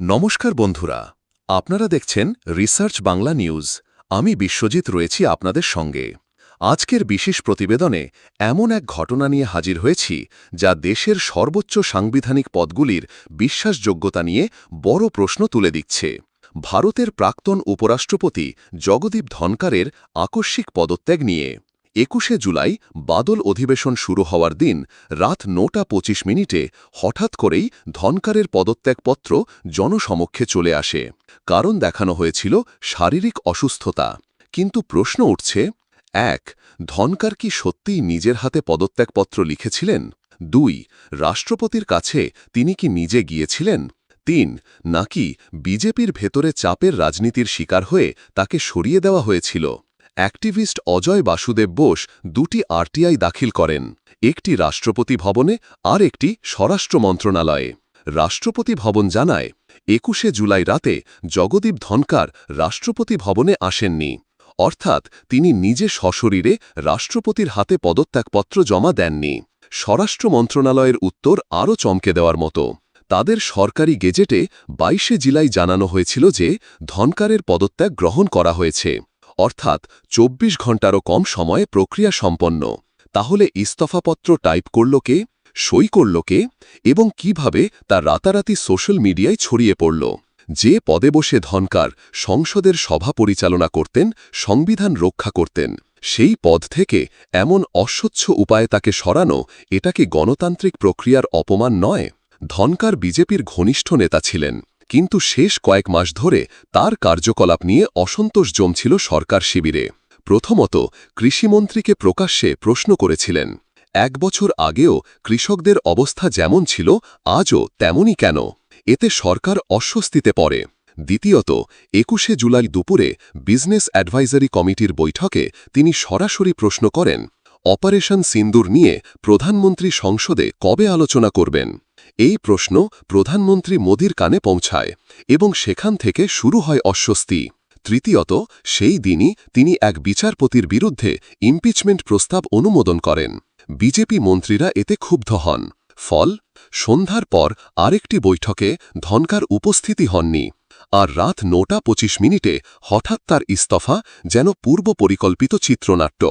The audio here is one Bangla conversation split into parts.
নমস্কার বন্ধুরা, আপনারা দেখছেন রিসার্চ বাংলা নিউজ। আমি বিশ্বজিৎ রয়েছি আপনাদের সঙ্গে। আজকের বিশেষ প্রতিবেদনে এমন এক ঘটনা নিয়ে হাজির হয়েছি, যা দেশের সর্বোচ্চ সাংবিধানিক পদগুলির বিশ্বাসযোগ্যতা নিয়ে বড় প্রশ্ন তুলে দিচ্ছে। ভারতের প্রাক্তন উপরাষ্ট্রপতি জগদীপ ধনকারের আকস্মিক পদত্যাগ নিয়ে। একুশে জুলাই বাদল অধিবেশন শুরু হওয়ার দিন রাত নটা পঁচিশ মিনিটে হঠাৎ করেই ধনকারের পদত্যাগপত্র জনসমক্ষে চলে আসে। কারণ দেখানো হয়েছিল শারীরিক অসুস্থতা। কিন্তু প্রশ্ন উঠছে, এক, ধনকার কি সত্যিই নিজের হাতে পদত্যাগপত্র লিখেছিলেন? দুই, রাষ্ট্রপতির কাছে তিনি কি নিজে গিয়েছিলেন? তিন, নাকি বিজেপির ভেতরে চাপের রাজনীতির শিকার হয়ে তাকে সরিয়ে দেওয়া হয়েছিল? অ্যাক্টিভিস্ট অজয় বাসুদেব বোস দুটি আরটিআই দাখিল করেন, একটি রাষ্ট্রপতি ভবনে, আর একটি স্বরাষ্ট্র মন্ত্রণালয়ে। রাষ্ট্রপতি ভবন জানায়, একুশে জুলাই রাতে জগদীপ ধনকার রাষ্ট্রপতি ভবনে আসেননি। অর্থাৎ তিনি নিজে সশরীরে রাষ্ট্রপতির হাতে পদত্যাগপত্র জমা দেননি। স্বরাষ্ট্র মন্ত্রণালয়ের উত্তর আরও চমকে দেওয়ার মতো। তাদের সরকারি গেজেটে বাইশে জুলাই জানানো হয়েছিল যে ধনকারের পদত্যাগ গ্রহণ করা হয়েছে। অর্থাৎ ২৪ ঘণ্টারও কম সময়ে প্রক্রিয়া সম্পন্ন। তাহলে ইস্তফাপত্র টাইপ করল কে, সই করল কে, এবং কীভাবে তা রাতারাতি সোশ্যাল মিডিয়ায় ছড়িয়ে পড়ল। যে পদে বসে ধনকার সংসদের সভা পরিচালনা করতেন, সংবিধান রক্ষা করতেন, সেই পদ থেকে এমন অস্বচ্ছ উপায়ে তাকে সরানো, এটা কি গণতান্ত্রিক প্রক্রিয়ার অপমান নয়? ধনকার বিজেপির ঘনিষ্ঠ নেতা ছিলেন। কিন্তু শেষ কয়েক মাস ধরে তার কার্যকলাপ নিয়ে অসন্তোষ জমছিল সরকার শিবিরে। প্রথমত, কৃষিমন্ত্রীকে প্রকাশ্যে প্রশ্ন করেছিলেন, এক বছর আগেও কৃষকদের অবস্থা যেমন ছিল, আজও তেমনই কেন? এতে সরকার অস্বস্তিতে পড়ে। দ্বিতীয়ত, একুশে জুলাই দুপুরে বিজনেস অ্যাডভাইজারি কমিটির বৈঠকে তিনি সরাসরি প্রশ্ন করেন অপারেশন সিন্দুর নিয়ে প্রধানমন্ত্রী সংসদে কবে আলোচনা করবেন? এই প্রশ্ন প্রধানমন্ত্রী মোদির কানে পৌঁছায় এবং সেখান থেকে শুরু হয় অস্বস্তি। তৃতীয়ত, সেই দিনই তিনি এক বিচারপতির বিরুদ্ধে ইমপিচমেন্ট প্রস্তাব অনুমোদন করেন। বিজেপি মন্ত্রীরা এতে ক্ষুব্ধ হন। ফল, সন্ধ্যার পর আরেকটি বৈঠকে ধনকার উপস্থিতি হননি। আর রাত নটা পঁচিশ মিনিটে হঠাৎ তার ইস্তফা যেন পূর্ব পরিকল্পিত চিত্রনাট্য।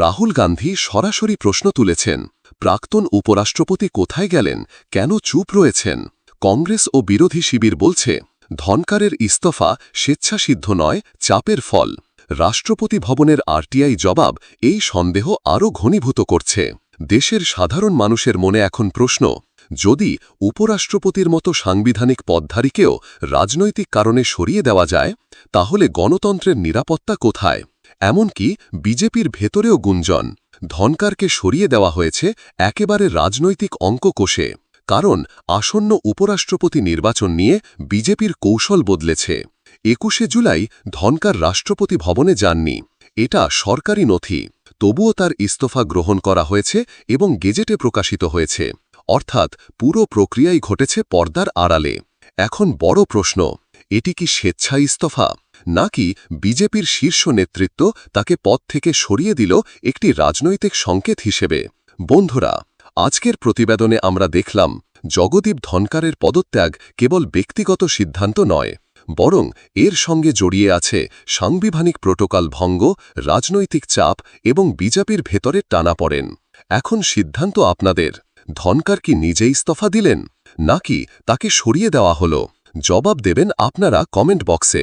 রাহুল গান্ধী সরাসরি প্রশ্ন তুলেছেন, প্রাক্তন উপরাষ্ট্রপতি কোথায় গেলেন, কেন চুপ রয়েছেন? কংগ্রেস ও বিরোধী শিবির বলছে, ধনকারের ইস্তফা স্বেচ্ছাসিদ্ধ নয়, চাপের ফল। রাষ্ট্রপতি ভবনের আরটিআই জবাব, এই সন্দেহ আরও ঘনীভূত করছে। দেশের সাধারণ মানুষের মনে এখন প্রশ্ন, যদি উপরাষ্ট্রপতির মতো সাংবিধানিক পদধারীকেও রাজনৈতিক কারণে সরিয়ে দেওয়া যায়, তাহলে গণতন্ত্রের নিরাপত্তা কোথায়? এমনকি বিজেপির ভেতরেও গুঞ্জন, ধনকারকে সরিয়ে দেওয়া হয়েছে একেবারে রাজনৈতিক অঙ্ক কোষে কারণ আসন্ন উপরাষ্ট্রপতি নির্বাচন নিয়ে বিজেপির কৌশল বদলেছে। একুশে জুলাই ধনকার রাষ্ট্রপতি ভবনে যাননি, এটা সরকারি নথি, তবুও তার ইস্তফা গ্রহণ করা হয়েছে এবং গেজেটে প্রকাশিত হয়েছে। অর্থাৎ পুরো প্রক্রিয়াই ঘটেছে পর্দার আড়ালে। এখন বড় প্রশ্ন, এটি কি স্বেচ্ছা ইস্তফা? নাকি বিজেপির শীর্ষ নেতৃত্ব তাকে পদ থেকে সরিয়ে দিল একটি রাজনৈতিক সংকেত হিসেবে? বন্ধুরা, আজকের প্রতিবেদনে আমরা দেখলাম, জগদীপ ধনকারের পদত্যাগ কেবল ব্যক্তিগত সিদ্ধান্ত নয়, বরং এর সঙ্গে জড়িয়ে আছে সাংবিধানিক প্রোটোকল ভঙ্গ, রাজনৈতিক চাপ এবং বিজেপির ভেতরে টানা পড়েন এখন সিদ্ধান্ত আপনাদের। ধনকার কি নিজে ইস্তফা দিলেন, নাকি তাকে সরিয়ে দেওয়া হল? জবাব দেবেন আপনারা কমেন্ট বক্সে।